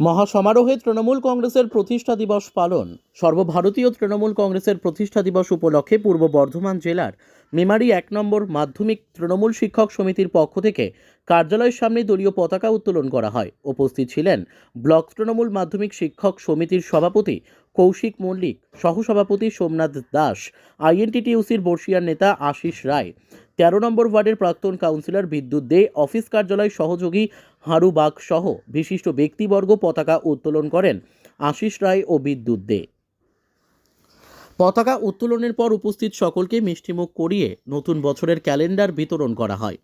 মহাসমারোহে তৃণমূল কংগ্রেসের প্রতিষ্ঠা দিবস পালন। সর্বভারতীয় তৃণমূল কংগ্রেসের প্রতিষ্ঠা দিবস উপলক্ষে পূর্ব বর্ধমান জেলার মেমারি এক নম্বর মাধ্যমিক তৃণমূল শিক্ষক সমিতির পক্ষ থেকে কার্যালয়ের সামনে দলীয় পতাকা উত্তোলন করা হয়। উপস্থিত ছিলেন ব্লক তৃণমূল মাধ্যমিক শিক্ষক সমিতির সভাপতি কৌশিক মল্লিক, সহসভাপতি সোমনাথ দাস, আইএনটিটিউসির বর্ষিয়ার নেতা আশিস রায়, তেরো নম্বর ওয়ার্ডের প্রাক্তন কাউন্সিলর বিদ্যুৎ দে, অফিস কার্যালয় সহযোগী হারু বাগ সহ বিশিষ্ট ব্যক্তিবর্গ পতাকা উত্তোলন করেন আশিস রায় ও বিদ্যুৎ দে। পতাকা উত্তোলনের পর উপস্থিত সকলকে মিষ্টিমুখ করিয়ে নতুন বছরের ক্যালেন্ডার বিতরণ করা হয়।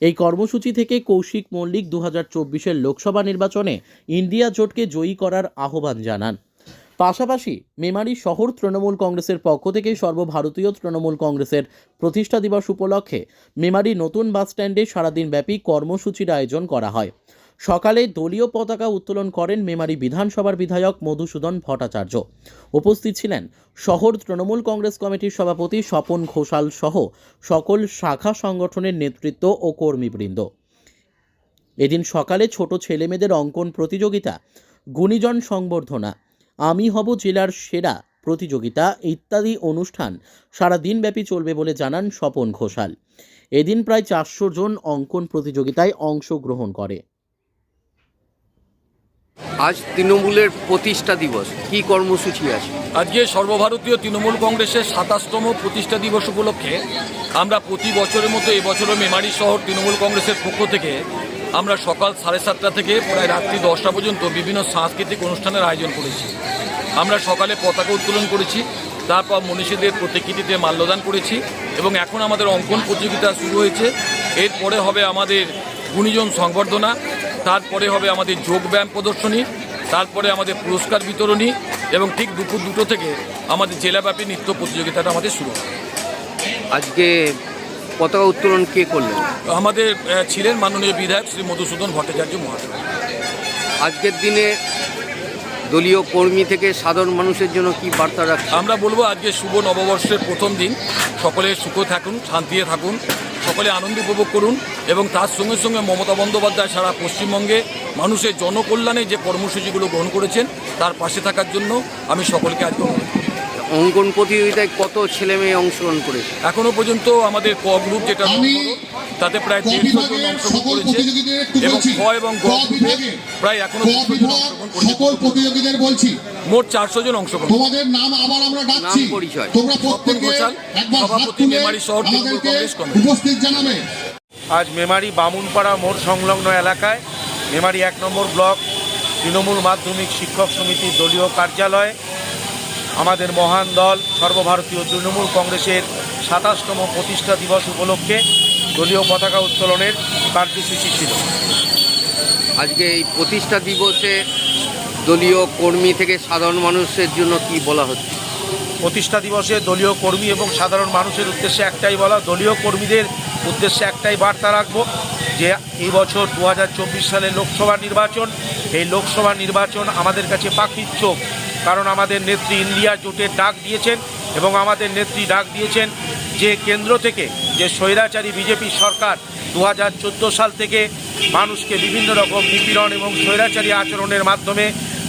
এই কর্মসূচি থেকে কৌশিক মল্লিক দু হাজার লোকসভা নির্বাচনে ইন্ডিয়া জোটকে জয়ী করার আহ্বান জানান। পাশাপাশি মেমারি শহর তৃণমূল কংগ্রেসের পক্ষ থেকে সর্বভারতীয় তৃণমূল কংগ্রেসের প্রতিষ্ঠা দিবস উপলক্ষে মেমারি নতুন বাসস্ট্যান্ডে সারাদিনব্যাপী কর্মসূচির আয়োজন করা হয়। সকালে দলীয় পতাকা উত্তোলন করেন মেমারি বিধানসভার বিধায়ক মধুসূদন ভট্টাচার্য। উপস্থিত ছিলেন শহর তৃণমূল কংগ্রেস কমিটির সভাপতি স্বপন ঘোষাল সহ সকল শাখা সংগঠনের নেতৃত্ব ও কর্মীবৃন্দ। এদিন সকালে ছোট ছেলেমেয়েদের অঙ্কন প্রতিযোগিতা, গুণীজন সংবর্ধনা আমি হব জেলার সেরা প্রতিযোগিতা ইত্যাদি অনুষ্ঠান সারা দিনব্যাপী চলবে বলে জানান স্বপন ঘোষাল। এদিন প্রায় চারশো জন অঙ্কন প্রতিযোগিতায় অংশগ্রহণ করে। আজ তৃণমূলের প্রতিষ্ঠা দিবস। কি কর্মসূচি আছে? আজকে সর্বভারতীয় তৃণমূল কংগ্রেসের সাতাশতম প্রতিষ্ঠা দিবস উপলক্ষে আমরা প্রতি বছরের মতো এবছরও মেমারি শহর তৃণমূল কংগ্রেসের পক্ষ থেকে আমরা সকাল সাড়ে সাতটা থেকে প্রায় রাত্রি দশটা পর্যন্ত বিভিন্ন সাংস্কৃতিক অনুষ্ঠানের আয়োজন করেছি। আমরা সকালে পতাকা উত্তোলন করেছি, তারপর মনীষীদের প্রতিকৃতিতে মাল্যদান করেছি এবং এখন আমাদের অঙ্কন প্রতিযোগিতা শুরু হয়েছে। এরপরে হবে আমাদের গুণীজন সংবর্ধনা, তারপরে হবে আমাদের যোগব্যায়াম প্রদর্শনী, তারপরে আমাদের পুরস্কার বিতরণী এবং ঠিক দুপুর দুটো থেকে আমাদের জেলাব্যাপী নৃত্য প্রতিযোগিতাটা আমাদের শুরু আজকে পতাকা উত্তোলন কে করলেন? আমাদের ছিলেন মাননীয় বিধায়ক শ্রী মধুসূদন ভট্টাচার্য মহাশয়। আজকের দিনে দলীয় কর্মী থেকে সাধারণ মানুষের জন্য কি বার্তা রাখছে আমরা বলব আজকে শুভ নববর্ষের প্রথম দিন। সকলে সুখে থাকুন শান্তিতে থাকুন সকলে আনন্দ উপভোগ করুন এবং তার সঙ্গে সঙ্গে মমতা বন্দ্যোপাধ্যায় সারা পশ্চিমবঙ্গে মানুষের জনকল্যাণে যে কর্মসূচিগুলো গ্রহণ করেছেন তার পাশে থাকার জন্য আমি সকলকে আজকে। অঙ্কন প্রতিযোগিতায় কত ছেলে মেয়ে অংশগ্রহণ করেছে? এখনও পর্যন্ত আমাদের ক গ্রুপ যেটা তাতে প্রায় দেড়শো জন অংশগ্রহণ করেছে এবং ক এবং গ গ্রুপে প্রায় এখনও সকল প্রতিযোগীদের বলছি। মোট চারশো জন অংশগ্রহণ তোমাদের নাম আবার আমরা ডাকছি। নাম পরিচয়। তোমরা প্রত্যেকে ঘোষাল, একবার সভাপতি মেমারি শহর তৃণমূল কংগ্রেস কমিটি। উপস্থিত জানাবে। আজ মেমারি বামুনপাড়া মোড় সংলগ্ন এলাকায় মেমারি এক নম্বর ব্লক তৃণমূল মাধ্যমিক শিক্ষক সমিতির দলীয় কার্যালয়ে আমাদের মহান দল সর্বভারতীয় তৃণমূল কংগ্রেসের সাতাশতম প্রতিষ্ঠা দিবস উপলক্ষে দলীয় পতাকা উত্তোলনের কার্যসূচি ছিল। আজকে এই প্রতিষ্ঠা দিবসে দলীয় কর্মী থেকে সাধারণ মানুষের জন্য কি বলা হচ্ছে? প্রতিষ্ঠা দিবসে দলীয় কর্মী এবং সাধারণ মানুষের উদ্দেশ্যে একটাই বলা দলীয় কর্মীদের উদ্দেশ্যে একটাই বার্তা রাখব যে এই বছর দু হাজার চব্বিশ সালের লোকসভা নির্বাচন এই লোকসভা নির্বাচন আমাদের কাছে পাখির চোখ। কারণ আমাদের নেত্রী ইন্ডিয়া জোটের ডাক দিয়েছেন এবং আমাদের নেত্রী ডাক দিয়েছেন যে কেন্দ্র থেকে যে স্বৈরাচারী বিজেপি সরকার দু হাজার চোদ্দ সাল থেকে মানুষকে বিভিন্ন রকম নিপীড়ন এবং স্বৈরাচারী আচরণের মাধ্যমে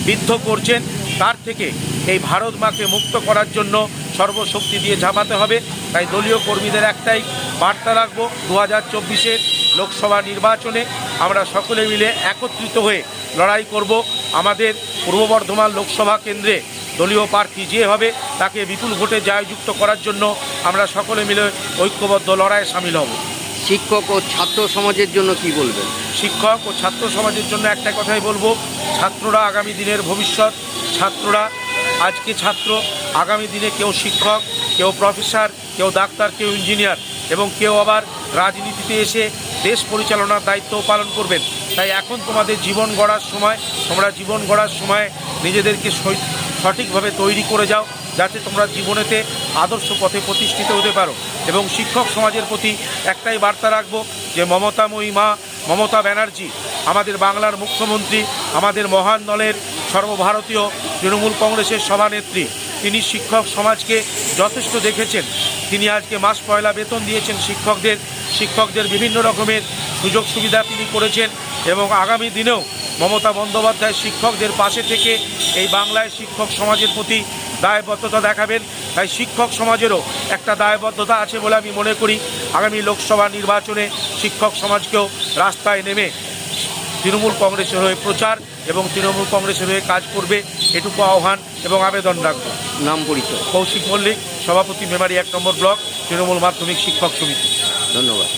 বিদ্ধ করছেন, তার থেকে এই ভারত মাকে মুক্ত করার জন্য সর্বশক্তি দিয়ে ঝাঁপাতে হবে। তাই দলীয় কর্মীদের একটাই বার্তা রাখব, দু হাজার চব্বিশের লোকসভা নির্বাচনে আমরা সকলে মিলে একত্রিত হয়ে লড়াই করব। আমাদের পূর্ব বর্ধমান লোকসভা কেন্দ্রে দলীয় প্রার্থী যে হবে তাকে বিপুল ভোটে জয়যুক্ত করার জন্য আমরা সকলে মিলে ঐক্যবদ্ধ লড়াইয়ে সামিল হব। শিক্ষক ও ছাত্র সমাজের জন্য কি বলবেন? শিক্ষক ও ছাত্র সমাজের জন্য একটা কথাই বলব ছাত্ররা আগামী দিনের ভবিষ্যৎ ছাত্ররা আজকে ছাত্র আগামী দিনে কেউ শিক্ষক কেউ প্রফেসর কেউ ডাক্তার কেউ ইঞ্জিনিয়ার এবং কেউ আবার রাজনীতিতে এসে দেশ পরিচালনার দায়িত্ব পালন করবেন। তাই এখন তোমাদের জীবন গড়ার সময়, তোমরা জীবন গড়ার সময় নিজেদেরকে সঠিকভাবে তৈরি করে যাও, যাতে তোমরা জীবনেতে আদর্শ পথে প্রতিষ্ঠিত হতে পারো। এবং শিক্ষক সমাজের প্রতি একটাই বার্তা রাখব যে মমতাময়ী মা, মমতা ব্যানার্জি, আমাদের বাংলার মুখ্যমন্ত্রী, আমাদের মহান দলের সর্বভারতীয় তৃণমূল কংগ্রেসের সভানেত্রী, তিনি শিক্ষক সমাজকে যথেষ্ট দেখেছেন। তিনি আজকে মাস পয়লা বেতন দিয়েছেন শিক্ষকদের। শিক্ষকদের বিভিন্ন রকমের সুযোগ সুবিধা তিনি করেছেন এবং আগামী দিনেও মমতা বন্দ্যোপাধ্যায় শিক্ষকদের পাশে থেকে এই বাংলায় শিক্ষক সমাজের প্রতি দায়বদ্ধতা দেখাবেন। তাই শিক্ষক সমাজেরও একটা দায়বদ্ধতা আছে বলে আমি মনে করি। আগামী লোকসভা নির্বাচনে শিক্ষক সমাজকেও রাস্তায় নেমে তৃণমূল কংগ্রেসের হয়ে প্রচার এবং তৃণমূল কংগ্রেসের হয়ে কাজ করবে এটুকু আহ্বান এবং আবেদন রাখব। নাম পরিচয়। কৌশিক মল্লিক সভাপতি মেমারি এক নম্বর ব্লক তৃণমূল মাধ্যমিক শিক্ষক সমিতি। ধন্যবাদ